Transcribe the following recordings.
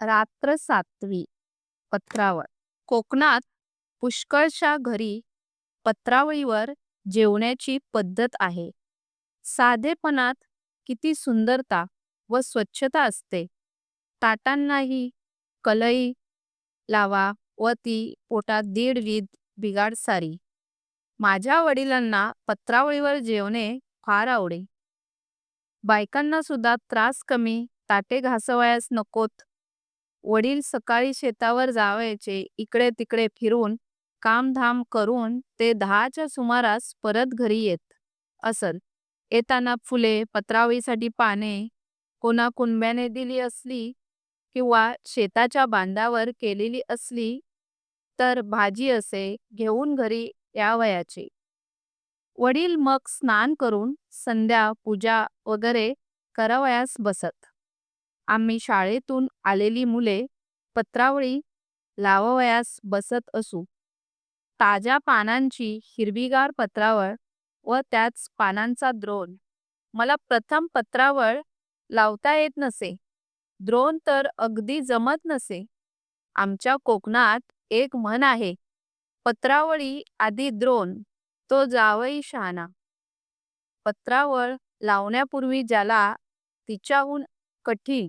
रात्र सातवी पत्रावळ कोकणात पुष्कळशा घरी पत्रावळीवर जेवण्याची पद्धत आहे. साधेपणात किती सुंदरता व स्वच्छता असते. ताटांनाही कलई लावा व ती पोटात दीड वीद बिगाड सारी. माझ्या वडिलांना पत्रावळीवर जेवणे फार आवडे. बायकांना सुद्धा त्रास कमी ताटे घासवायस नकोत वडील सकाळी शेतावर जावयाचे इकडे तिकडे फिरून कामधाम करून ते दहाच्या सुमारास परत घरी येत. असत येताना फुले पत्रावळीसाठी पाने कोणा कुणब्याने दिली असली किंवा शेताच्या बांधावर केलेली असली तर भाजी असे घेऊन घरी यावयाचे. वडील मग स्नान करून संध्या पूजा वगैरे करावयास बसत. आम्ही शाळेतून आलेली मुले पत्रावळी लावावयास बसत असू. ताज्या पानांची हिरवीगार पत्रावळ व त्याच पानांचा द्रोण. मला प्रथम पत्रावळ लावता येत नसे. द्रोण तर अगदी जमत नसे. आमच्या कोकणात एक म्हण आहे पत्रावळी आधी द्रोण तो जावई शहाणा. पत्रावळ लावण्यापूर्वी ज्याला तिच्याहून कठी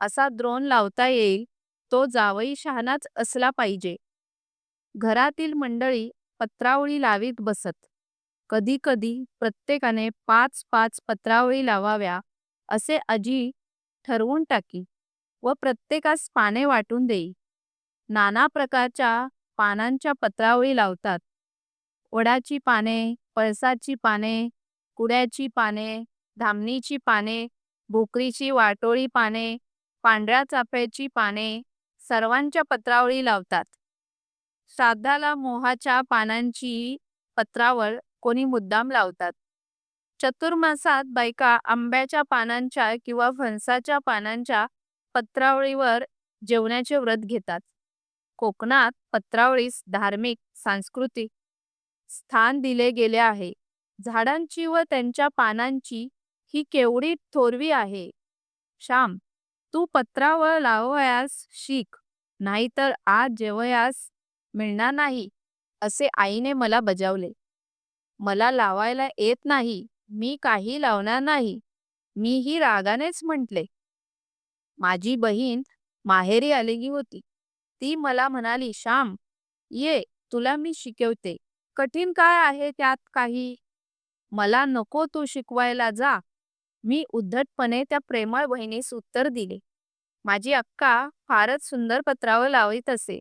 असा द्रोण लावता येईल तो जावई शहाणाच असला पाहिजे. घरातील मंडळी पत्रावळी लावीत बसत. कधी कधी प्रत्येकाने पाच पाच पत्रावळी लावाव्या असे आजी ठरवून टाकी व प्रत्येकास पाने वाटून देई. नाना प्रकारच्या पानांच्या पत्रावळी लावतात. वडाची पाने पळसाची पाने कुड्याची पाने धामणीची पाने भोकरीची वाटोळी पाने पांढऱ्या चाफ्याची पाने सर्वांच्या पत्रावळी लावतात. श्राद्धाला मोहाच्या पानांची पत्रावळ कोणी मुद्दाम लावतात. चतुर्मासात बायका आंब्याच्या पानांच्या किंवा फणसाच्या पानांच्या पत्रावळीवर जेवणाचे व्रत घेतात. कोकणात पत्रावळीस धार्मिक सांस्कृतिक स्थान दिले गेले आहे. झाडांची व त्यांच्या पानांची ही केवढी थोरवी आहे. श्याम तू पत्रावर लावयास शिक नाहीतर आज जेवयास मिळणार नाही असे आईने मला बजावले. मला लावायला येत नाही मी काही लावणार नाही मीही रागानेच म्हटले. माझी बहीण माहेरी आलेली होती. ती मला म्हणाली श्याम ये तुला मी शिकवते. कठीण काय आहे त्यात काही? मला नको तू शिकवायला जा. मी उद्धटपणे त्या प्रेमळ बहिणीस उत्तर दिले. माझी अक्का फारच सुंदर पत्रावळ लावित असे.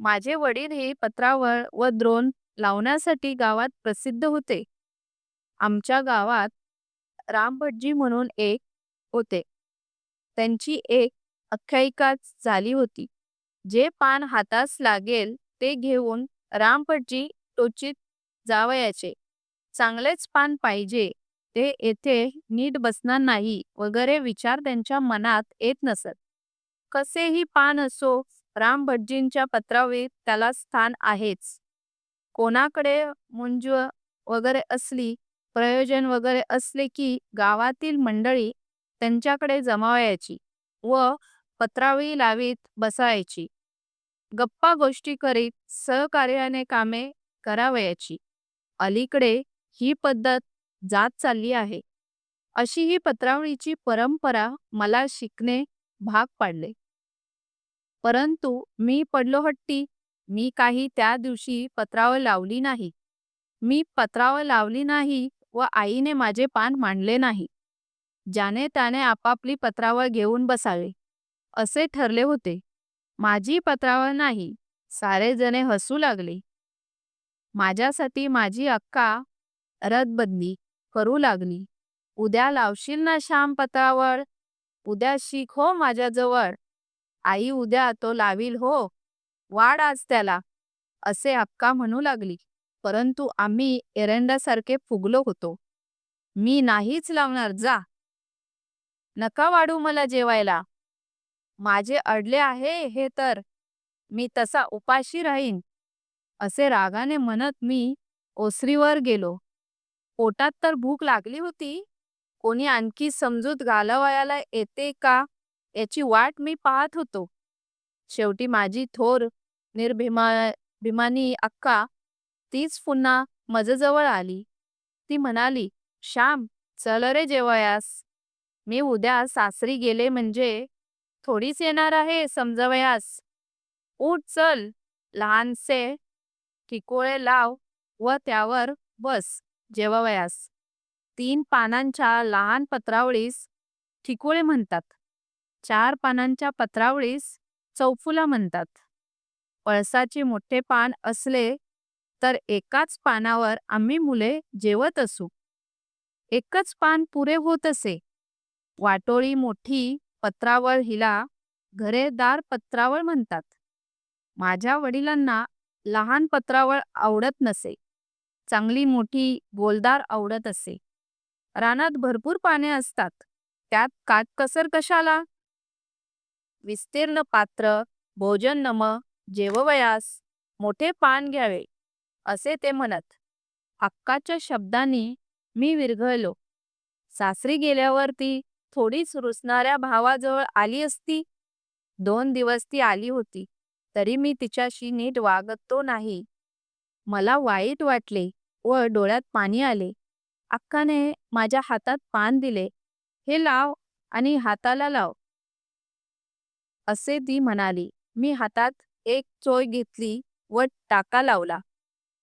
माझे वडील हे पत्रावळ व द्रोण लावण्यासाठी गावात प्रसिद्ध होते. आमच्या गावात रामभटजी म्हणून एक होते. त्यांची एक आख्यायिकाच झाली होती. जे पान हातास लागेल ते घेऊन रामभटजी टोचीत जावयाचे. चांगलेच पान पाहिजे ते येथे नीट बसणार नाही वगैरे विचार त्यांच्या मनात येत नसत. कसेही पान असो राम भटजींच्या पत्रावळीत त्याला स्थान आहेच. कोणाकडे मुंज वगैरे असली प्रयोजन वगैरे असले की गावातील मंडळी त्यांच्याकडे जमावयाची व पत्रावळी लावीत बसायची. गप्पा गोष्टी करीत सहकार्याने कामे करावयाची. अलीकडे ही पद्धत जात चालली आहे. अशी ही पत्रावळीची परंपरा मला शिकणे भाग पाडले. परंतु मी पडलो हट्टी मी काही त्या दिवशी पत्रावळ लावली नाही. मी पत्रावळ लावली नाही व आईने माझे पान मांडले नाही. ज्याने त्याने आपापली पत्रावळ घेऊन बसावे. असे ठरले होते. माझी पत्रावळ नाही सारे जणे हसू लागले. माझ्यासाठी माझी अक्का रदबदली. करू लागली. उद्या लावशील ना श्याम पत्रावर? उद्या शिक हो माझ्याजवळ. आई उद्या तो लावील हो. वाढ आज त्याला. असे अक्का म्हणू लागली. परंतु आम्ही एरंडासारखे फुगलो होतो. मी नाहीच लावणार जा. नका वाढू मला जेवायला. माझे अडले आहे हे तर. मी तसा उपाशी राहीन. असे रागाने म्हणत मी ओसरीवर गेलो. पोटात तर भूक लागली होती. कोणी आणखी समजूत घालवायला येते का? याची वाट मी पाहत होतो. शेवटी माझी थोर निर्भिमा भिमानी अक्का तीच पुन्हा मजजवळ आली. ती म्हणाली श्याम चल रे जेवयास. मी उद्या सासरी गेले म्हणजे थोडीच येणार आहे समजवयास. उठ चल. लहानसे ठिकोळे लाव व त्यावर बस. जेवावयास तीन पानांच्या लहान पत्रावळीस ठिकोळे म्हणतात. चार पानांच्या पत्रावळीस चौफुला म्हणतात. पळसाचे मोठे पान असले तर एकाच पानावर आम्ही मुले जेवत असू. एकच पान पुरे होत असे. वाटोळी मोठी पत्रावळ हिला घरेदार पत्रावळ म्हणतात. माझ्या वडिलांना लहान पत्रावळ आवडत नसे. चांगली मोठी गोलदार आवडत असे. रानात भरपूर पाने असतात. त्यात काटकसर कशाला? विस्तीर्ण पात्र भोजन नम जेववयास मोठे पान घ्यावे असे ते म्हणत. हक्काच्या शब्दांनी मी विरघळलो. सासरी गेल्यावर ती थोडीच रुसणाऱ्या भावाजवळ आली असती? दोन दिवस ती आली होती. तरी मी तिच्याशी नीट वागतो नाही. मला वाईट वाटले व डोळ्यात पाणी आले. अक्काने माझ्या हातात पान दिले. हे लाव आणि हाताला लाव. असे ती म्हणाली. मी हातात एक चोय घेतली व टाका लावला.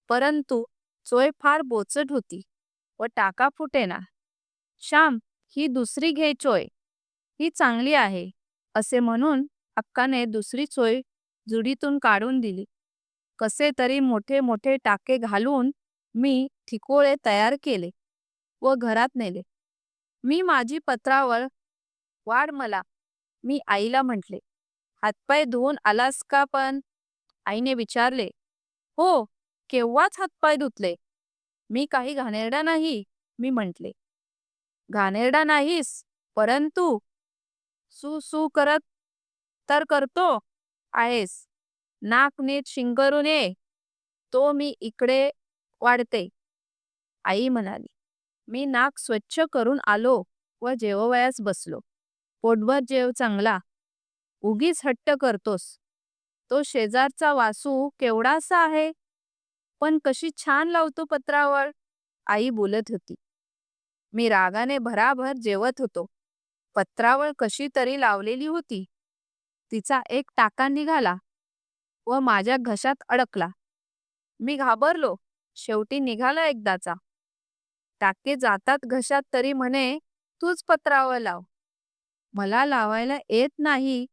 परंतु चोय फार बोचट होती व टाका फुटेना. श्याम ही दुसरी घे चोय. ही चांगली आहे असे म्हणून अक्काने दुसरी चोय जुडीतून काढून दिली. कसे तरी मोठे मोठे टाके घालून मी ठिकोळे तयार केले व घरात नेले. मी माझी पत्रावळ वाढ मला मी आईला म्हटले. हातपाय धुवून आलास का पण? आईने विचारले. हो केव्हाच हातपाय धुतले? मी काही घाणेरडा नाही मी म्हटले. घाणेरडा नाहीस परंतु सू सू करत तर करतो आहेस. नाक नीट शिंकरू ये तो मी इकडे वाढते. आई म्हणाली मी नाक स्वच्छ करून आलो व जेववयास बसलो. पोटभर जेव चांगला. उगीच हट्ट करतोस. तो शेजारचा वासू केवढासा आहे? पण कशी छान लावतो पत्रावर आई बोलत होती. मी रागाने भराभर जेवत होतो. पत्रावळ कशी तरी लावलेली होती. तिचा एक टाका निघाला. व माझ्या घशात अडकला. मी घाबरलो. शेवटी निघाला एकदाचा. टाके जातात घशात तरी म्हणे तूच पत्रावं लाव. मला लावायला येत नाही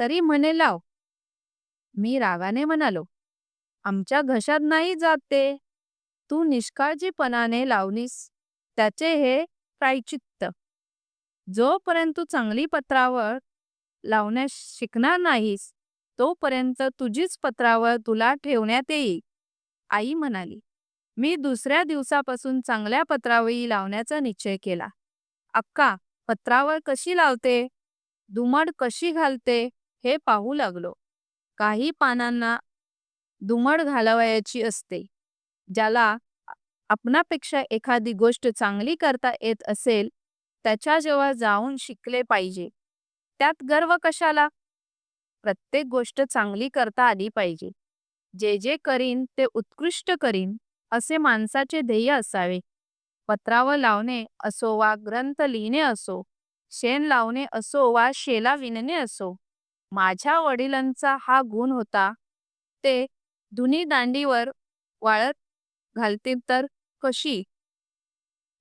तरी म्हणे लाव. मी रागाने म्हणालो आमच्या घशात नाही जात ते. तू निष्काळजीपणाने लावलीस त्याचे हे प्रायचित्त. जोपर्यंत तू चांगली पत्रावळ लावण्यास शिकणार नाहीस तोपर्यंत तुझीच पत्रावर तुला ठेवण्यात येईल. आई म्हणाली. मी दुसऱ्या दिवसापासून चांगल्या पत्रावळी लावण्याचा निश्चय केला. अक्का पत्रावर कशी लावते? दुमड कशी घालते? हे पाहू लागलो. काही पानांना दुमड घालवायची असते. ज्याला आपणापेक्षा एखादी गोष्ट चांगली करता येत असेल त्याच्या जेव्हा जाऊन शिकले पाहिजे. त्यात गर्व कशाला? प्रत्येक गोष्ट चांगली करता आली पाहिजे. जे जे करीन ते उत्कृष्ट करीन असे माणसाचे ध्येय असावे. पत्रावर लावणे असो वा ग्रंथ लिहिणे असो शेण लावणे असो वा शेला विणणे असो माझ्या वडिलांचा हा गुण होता ते धुनी दांडीवर वाळत घालतील तर कशी?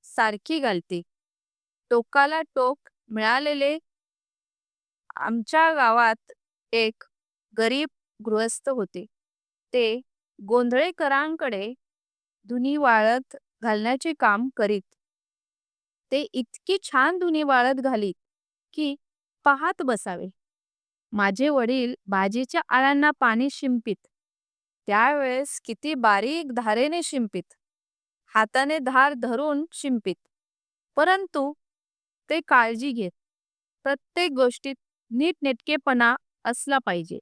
सारखी घालते टोकाला टोक मिळालेले आमच्या गावात एक गरीब गृहस्थ होते. ते गोंधळेकरांकडे धुनी वाळत घालण्याचे काम करीत. ते इतकी छान धुनी वाळत घालीत की पाहत बसावे. माझे वडील भाजीच्या आळ्यांना पाणी शिंपित. त्यावेळेस किती बारीक धारेने शिंपित. हाताने धार धरून शिंपित. परंतु ते काळजी घेत. प्रत्येक गोष्टीत नीटनेटकेपणा असला पाहिजे.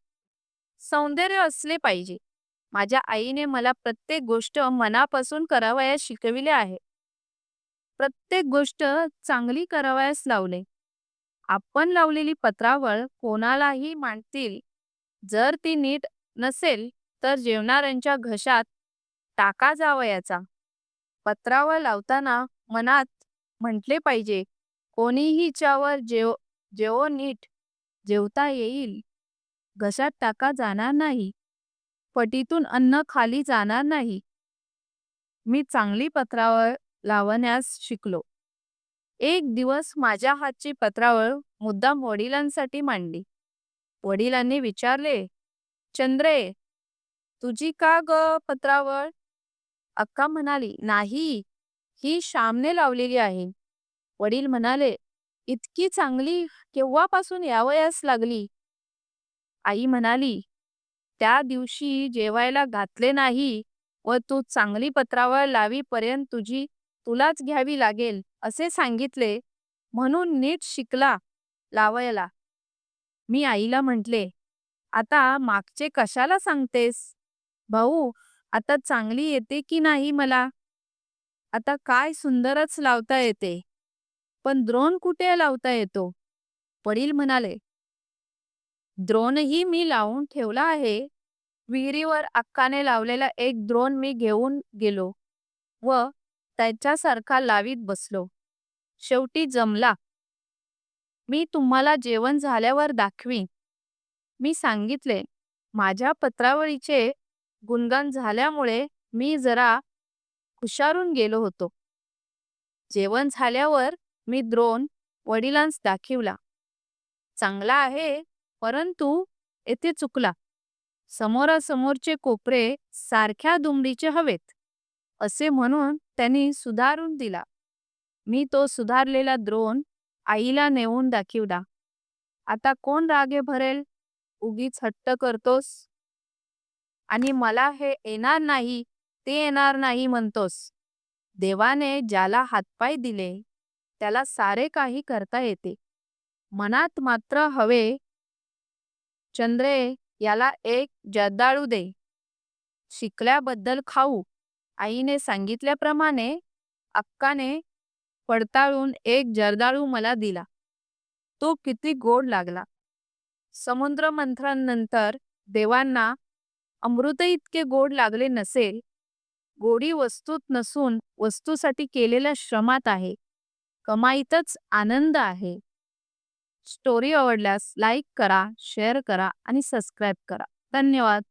सौंदर्य असले पाहिजे. माझ्या आईने मला प्रत्येक गोष्ट मनापासून करावयास शिकविले आहे. प्रत्येक गोष्ट चांगली करावयास लावले. आपण लावलेली पत्रावळ कोणालाही मांडतील. जर ती नीट नसेल तर जेवणाऱ्यांच्या घशात टाका जावयाचा. पत्रावळ लावताना मनात म्हटले पाहिजे कोणीही हिच्यावर जेव जेवो नीट जेवता येईल. घशात टाका जाणार नाही. पटीतून अन्न खाली जाणार नाही. मी चांगली पत्रावळ लावण्यास शिकलो. एक दिवस माझ्या हातची पत्रावळ मुद्दाम वडिलांसाठी मांडली. वडिलांनी विचारले चंद्रे तुझी का ग पत्रावळ? अक्का म्हणाली नाही ही श्यामने लावलेली आहे. वडील म्हणाले इतकी चांगली केव्हापासून यावयास लागली? आई म्हणाली त्या दिवशी जेवायला घातले नाही व तू चांगली पत्रावळ लावीपर्यंत तुझी तुलाच घ्यावी लागेल असे सांगितले. म्हणून नीट शिकला लावायला. मी आईला म्हटले आता मागचे कशाला सांगतेस? भाऊ आता चांगली येते की नाही मला? आता काय सुंदरच लावता येते. पण द्रोण कुठे लावता येतो? वडील म्हणाले द्रोणही मी लावून ठेवला आहे. विहिरीवर अक्काने लावलेला एक द्रोण मी घेऊन गेलो व त्याच्यासारखा लावीत बसलो. शेवटी जमला. मी तुम्हाला जेवण झाल्यावर दाखवीन. मी सांगितले माझ्या पत्रावळीचे गुणगान झाल्यामुळे मी जरा हुशारून गेलो होतो. जेवण झाल्यावर मी द्रोण वडिलांस दाखिवला. चांगला आहे परंतु येथे चुकला. समोरासमोरचे कोपरे सारख्या दुमडीचे हवेत असे म्हणून त्यांनी सुधारून दिला. मी तो सुधारलेला द्रोण आईला नेऊन दाखिवला. आता कोण रागे भरेल? उगीच हट्ट करतोस? आणि मला हे येणार नाही ते येणार नाही म्हणतोस. देवाने ज्याला हातपाय दिले त्याला सारे काही करता येते. मनात मात्र हवे चंद्रे याला एक जर्दाळू दे. शिकल्याबद्दल खाऊ. आईने सांगितल्याप्रमाणे अक्काने पडताळून एक जर्दाळू मला दिला. तो किती गोड लागला. समुद्र मंथनानंतर देवांना अमृत इतके गोड लागले नसेल. गोडी वस्तूत नसून वस्तूसाठी केलेल्या श्रमात आहे. कमाईतच आनंद आहे. स्टोरी आवडल्यास लाईक करा शेअर करा आणि सबस्क्राईब करा. धन्यवाद.